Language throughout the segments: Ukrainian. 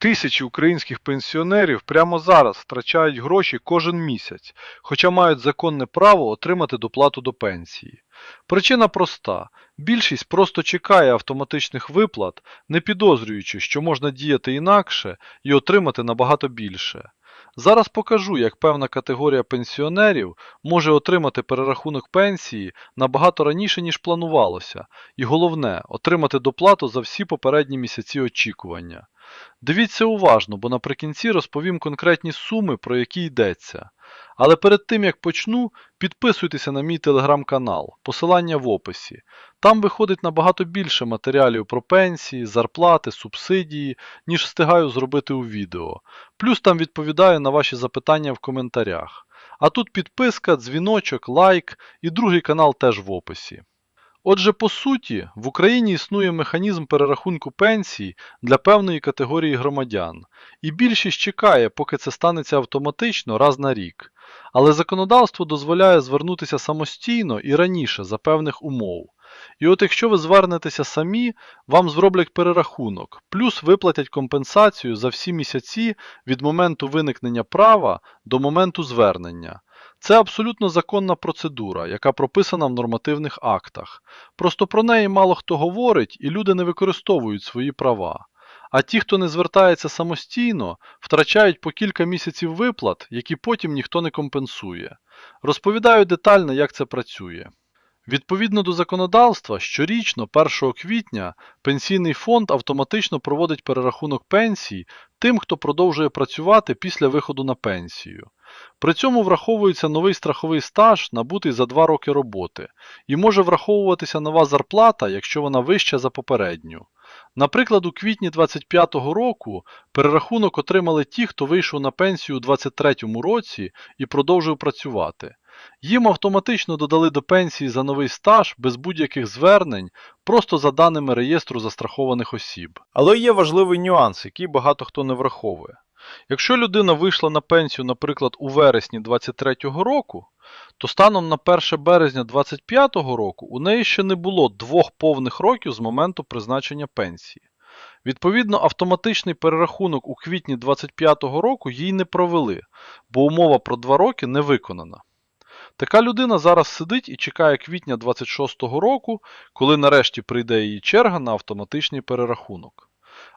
Тисячі українських пенсіонерів прямо зараз втрачають гроші кожен місяць, хоча мають законне право отримати доплату до пенсії. Причина проста: більшість просто чекає автоматичних виплат, не підозрюючи, що можна діяти інакше і отримати набагато більше. Зараз покажу, як певна категорія пенсіонерів може отримати перерахунок пенсії набагато раніше, ніж планувалося, і головне отримати доплату за всі попередні місяці очікування. Дивіться уважно, бо наприкінці розповім конкретні суми, про які йдеться. Але перед тим як почну, підписуйтеся на мій телеграм-канал, посилання в описі. Там виходить набагато більше матеріалів про пенсії, зарплати, субсидії, ніж встигаю зробити у відео. Плюс там відповідаю на ваші запитання в коментарях. А тут підписка, дзвіночок, лайк і другий канал теж в описі. Отже, по суті, в Україні існує механізм перерахунку пенсій для певної категорії громадян, і більшість чекає, поки це станеться автоматично раз на рік. Але законодавство дозволяє звернутися самостійно і раніше за певних умов. І от якщо ви звернетеся самі, вам зроблять перерахунок, плюс виплатять компенсацію за всі місяці від моменту виникнення права до моменту звернення. Це абсолютно законна процедура, яка прописана в нормативних актах. Просто про неї мало хто говорить і люди не використовують свої права. А ті, хто не звертається самостійно, втрачають по кілька місяців виплат, які потім ніхто не компенсує. Розповідаю детально, як це працює. Відповідно до законодавства, щорічно, 1 квітня, Пенсійний фонд автоматично проводить перерахунок пенсій тим, хто продовжує працювати після виходу на пенсію. При цьому враховується новий страховий стаж, набутий за 2 роки роботи, і може враховуватися нова зарплата, якщо вона вища за попередню. Наприклад, у квітні 2025 року перерахунок отримали ті, хто вийшов на пенсію у 2023 році і продовжив працювати. Їм автоматично додали до пенсії за новий стаж без будь-яких звернень, просто за даними реєстру застрахованих осіб. Але є важливий нюанс, який багато хто не враховує. Якщо людина вийшла на пенсію, наприклад, у вересні 2023 року, то станом на 1 березня 2025 року у неї ще не було двох повних років з моменту призначення пенсії. Відповідно, автоматичний перерахунок у квітні 2025 року їй не провели, бо умова про 2 роки не виконана. Така людина зараз сидить і чекає квітня 26-го року, коли нарешті прийде її черга на автоматичний перерахунок.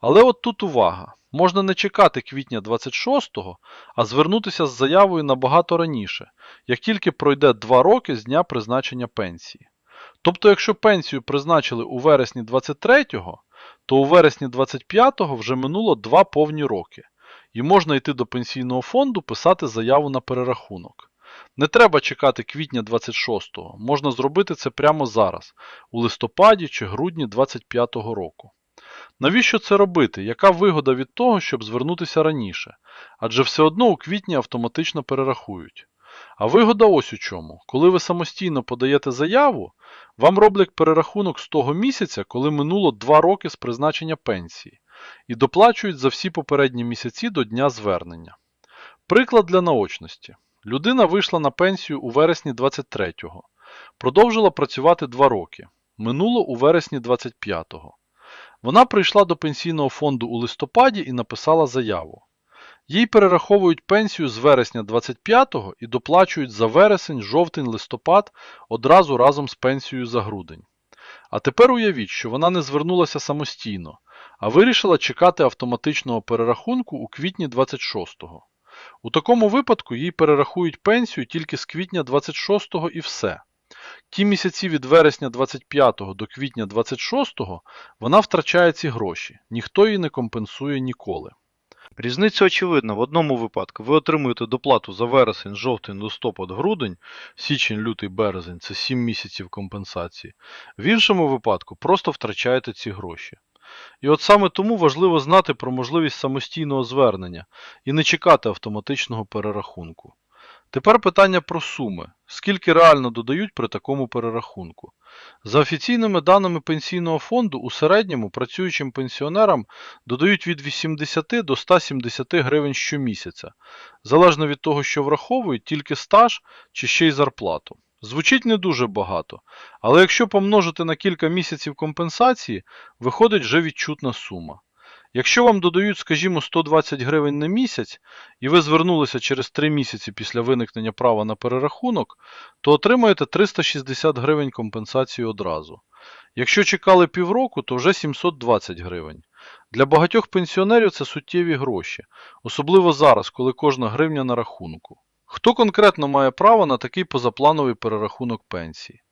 Але от тут увага. Можна не чекати квітня 26-го, а звернутися з заявою набагато раніше, як тільки пройде 2 роки з дня призначення пенсії. Тобто, якщо пенсію призначили у вересні 23-го, то у вересні 25-го вже минуло 2 повні роки, і можна йти до пенсійного фонду писати заяву на перерахунок. Не треба чекати квітня 26-го, можна зробити це прямо зараз, у листопаді чи грудні 25-го року. Навіщо це робити? Яка вигода від того, щоб звернутися раніше? Адже все одно у квітні автоматично перерахують. А вигода ось у чому. Коли ви самостійно подаєте заяву, вам роблять перерахунок з того місяця, коли минуло 2 роки з призначення пенсії, і доплачують за всі попередні місяці до дня звернення. Приклад для наочності. Людина вийшла на пенсію у вересні 23-го, продовжила працювати 2 роки. Минуло у вересні 25-го. Вона прийшла до пенсійного фонду у листопаді і написала заяву. Їй перераховують пенсію з вересня 25-го і доплачують за вересень, жовтень, листопад одразу разом з пенсією за грудень. А тепер уявіть, що вона не звернулася самостійно, а вирішила чекати автоматичного перерахунку у квітні 26-го. У такому випадку їй перерахують пенсію тільки з квітня 26-го і все. Ті місяці від вересня 25-го до квітня 26-го вона втрачає ці гроші, ніхто її не компенсує ніколи. Різниця очевидна. В одному випадку ви отримуєте доплату за вересень, жовтень, листопад, грудень, січень, лютий, березень це 7 місяців компенсації. В іншому випадку просто втрачаєте ці гроші. І от саме тому важливо знати про можливість самостійного звернення і не чекати автоматичного перерахунку. Тепер питання про суми. Скільки реально додають при такому перерахунку? За офіційними даними пенсійного фонду, у середньому працюючим пенсіонерам додають від 80 до 170 гривень щомісяця, залежно від того, що враховують тільки стаж чи ще й зарплату. Звучить не дуже багато, але якщо помножити на кілька місяців компенсації, виходить вже відчутна сума. Якщо вам додають, скажімо, 120 гривень на місяць, і ви звернулися через 3 місяці після виникнення права на перерахунок, то отримаєте 360 гривень компенсації одразу. Якщо чекали півроку, то вже 720 гривень. Для багатьох пенсіонерів це суттєві гроші, особливо зараз, коли кожна гривня на рахунку. Хто конкретно має право на такий позаплановий перерахунок пенсії?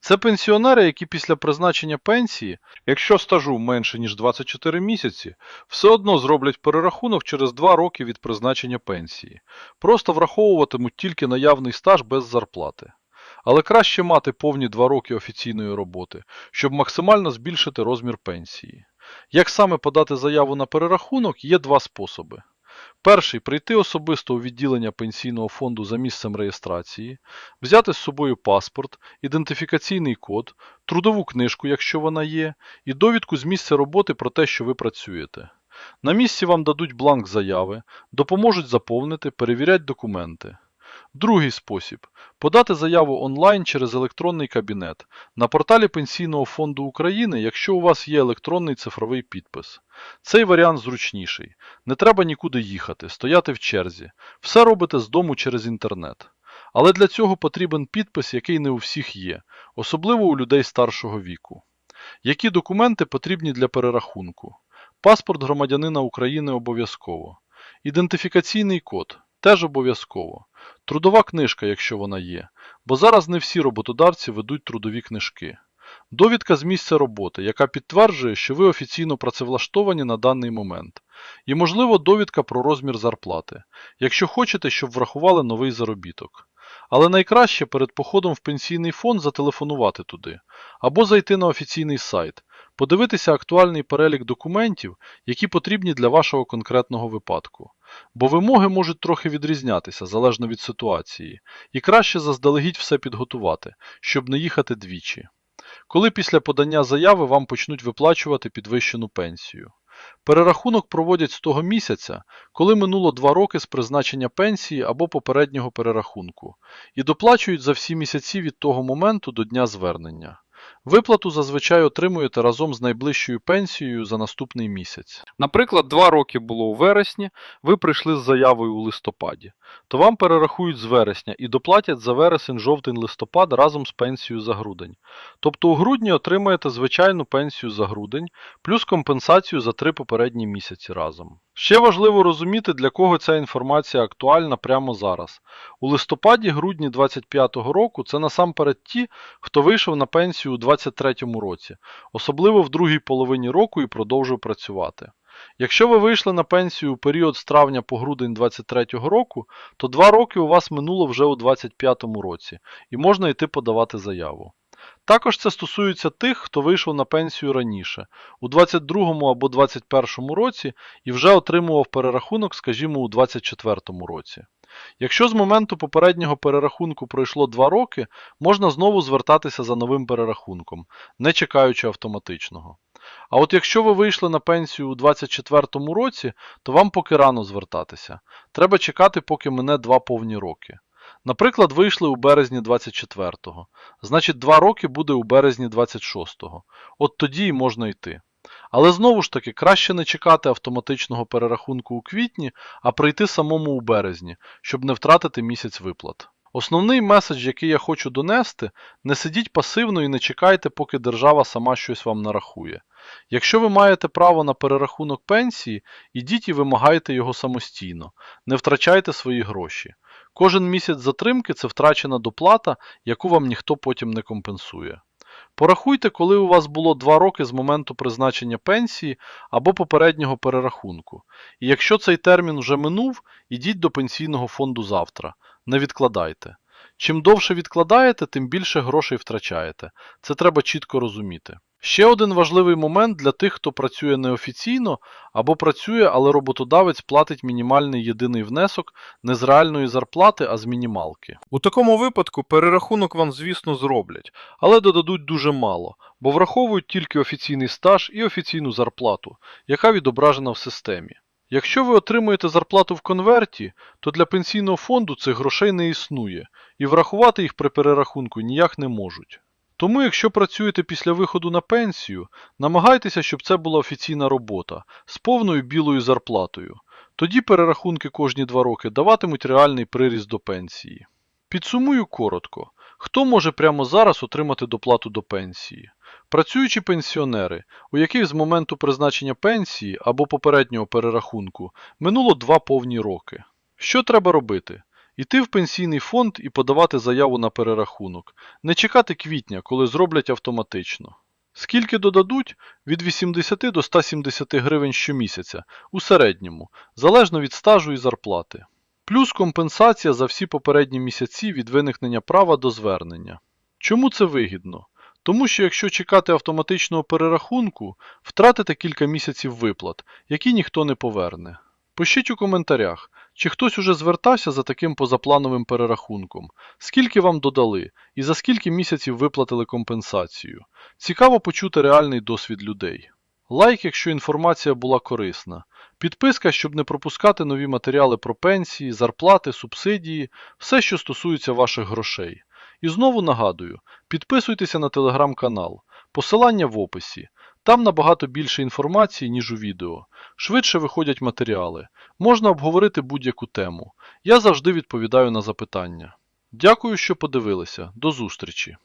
Це пенсіонери, які після призначення пенсії, якщо стажу менше ніж 24 місяці, все одно зроблять перерахунок через 2 роки від призначення пенсії. Просто враховуватимуть тільки наявний стаж без зарплати. Але краще мати повні 2 роки офіційної роботи, щоб максимально збільшити розмір пенсії. Як саме подати заяву на перерахунок, є два способи. Перший прийти особисто у відділення пенсійного фонду за місцем реєстрації, взяти з собою паспорт, ідентифікаційний код, трудову книжку, якщо вона є, і довідку з місця роботи про те, що ви працюєте. На місці вам дадуть бланк заяви, допоможуть заповнити, перевірять документи. Другий спосіб подати заяву онлайн через електронний кабінет на порталі Пенсійного фонду України, якщо у вас є електронний цифровий підпис. Цей варіант зручніший. Не треба нікуди їхати, стояти в черзі. Все робите з дому через інтернет. Але для цього потрібен підпис, який не у всіх є, особливо у людей старшого віку. Які документи потрібні для перерахунку? Паспорт громадянина України обов'язково. Ідентифікаційний код теж обов'язково. Трудова книжка, якщо вона є, бо зараз не всі роботодавці ведуть трудові книжки. Довідка з місця роботи, яка підтверджує, що ви офіційно працевлаштовані на даний момент. І, можливо, довідка про розмір зарплати, якщо хочете, щоб врахували новий заробіток. Але найкраще перед походом в пенсійний фонд зателефонувати туди, або зайти на офіційний сайт, подивитися актуальний перелік документів, які потрібні для вашого конкретного випадку. Бо вимоги можуть трохи відрізнятися залежно від ситуації, і краще заздалегідь все підготувати, щоб не їхати двічі. Коли після подання заяви вам почнуть виплачувати підвищену пенсію. Перерахунок проводять з того місяця, коли минуло 2 роки з призначення пенсії або попереднього перерахунку, і доплачують за всі місяці від того моменту до дня звернення. Виплату зазвичай отримуєте разом з найближчою пенсією за наступний місяць. Наприклад, 2 роки було у вересні, ви прийшли з заявою у листопаді, то вам перерахують з вересня і доплатять за вересень, жовтень, листопад разом з пенсією за грудень. Тобто у грудні отримаєте звичайну пенсію за грудень, плюс компенсацію за три попередні місяці разом. Ще важливо розуміти, для кого ця інформація актуальна прямо зараз. У листопаді-грудні 2025 року це насамперед ті, хто вийшов на пенсію у 2023 році, особливо в другій половині року і продовжує працювати. Якщо ви вийшли на пенсію у період з травня по грудень 2023 року, то 2 роки у вас минуло вже у 2025 році і можна йти подавати заяву. Також це стосується тих, хто вийшов на пенсію раніше, у 22 або 21 році і вже отримував перерахунок, скажімо, у 24 році. Якщо з моменту попереднього перерахунку пройшло 2 роки, можна знову звертатися за новим перерахунком, не чекаючи автоматичного. А от якщо ви вийшли на пенсію у 2024 році, то вам поки рано звертатися. Треба чекати, поки мине 2 повні роки. Наприклад, вийшли у березні 24-го. Значить, 2 роки буде у березні 26-го. От тоді і можна йти. Але знову ж таки, краще не чекати автоматичного перерахунку у квітні, а прийти самому у березні, щоб не втратити місяць виплат. Основний меседж, який я хочу донести, не сидіть пасивно і не чекайте, поки держава сама щось вам нарахує. Якщо ви маєте право на перерахунок пенсії, ідіть і вимагайте його самостійно, не втрачайте свої гроші. Кожен місяць затримки це втрачена доплата, яку вам ніхто потім не компенсує. Порахуйте, коли у вас було 2 роки з моменту призначення пенсії або попереднього перерахунку. І якщо цей термін вже минув, ідіть до пенсійного фонду завтра. Не відкладайте. Чим довше відкладаєте, тим більше грошей втрачаєте. Це треба чітко розуміти. Ще один важливий момент для тих, хто працює неофіційно або працює, але роботодавець платить мінімальний єдиний внесок не з реальної зарплати, а з мінімалки. У такому випадку перерахунок вам, звісно, зроблять, але додадуть дуже мало, бо враховують тільки офіційний стаж і офіційну зарплату, яка відображена в системі. Якщо ви отримуєте зарплату в конверті, то для пенсійного фонду цих грошей не існує, і врахувати їх при перерахунку ніяк не можуть. Тому, якщо працюєте після виходу на пенсію, намагайтеся, щоб це була офіційна робота з повною білою зарплатою. Тоді перерахунки кожні два роки даватимуть реальний приріст до пенсії. Підсумую коротко. Хто може прямо зараз отримати доплату до пенсії? Працюючі пенсіонери, у яких з моменту призначення пенсії або попереднього перерахунку минуло два повні роки. Що треба робити? Іти в пенсійний фонд і подавати заяву на перерахунок. Не чекати квітня, коли зроблять автоматично. Скільки додадуть? Від 80 до 170 гривень щомісяця, у середньому, залежно від стажу і зарплати. Плюс компенсація за всі попередні місяці від виникнення права до звернення. Чому це вигідно? Тому що якщо чекати автоматичного перерахунку, втратите кілька місяців виплат, які ніхто не поверне. Пишіть у коментарях, чи хтось уже звертався за таким позаплановим перерахунком, скільки вам додали і за скільки місяців виплатили компенсацію. Цікаво почути реальний досвід людей. Лайк, якщо інформація була корисна. Підписка, щоб не пропускати нові матеріали про пенсії, зарплати, субсидії, все, що стосується ваших грошей. І знову нагадую, підписуйтеся на телеграм-канал, посилання в описі. Там набагато більше інформації, ніж у відео. Швидше виходять матеріали. Можна обговорити будь-яку тему. Я завжди відповідаю на запитання. Дякую, що подивилися. До зустрічі!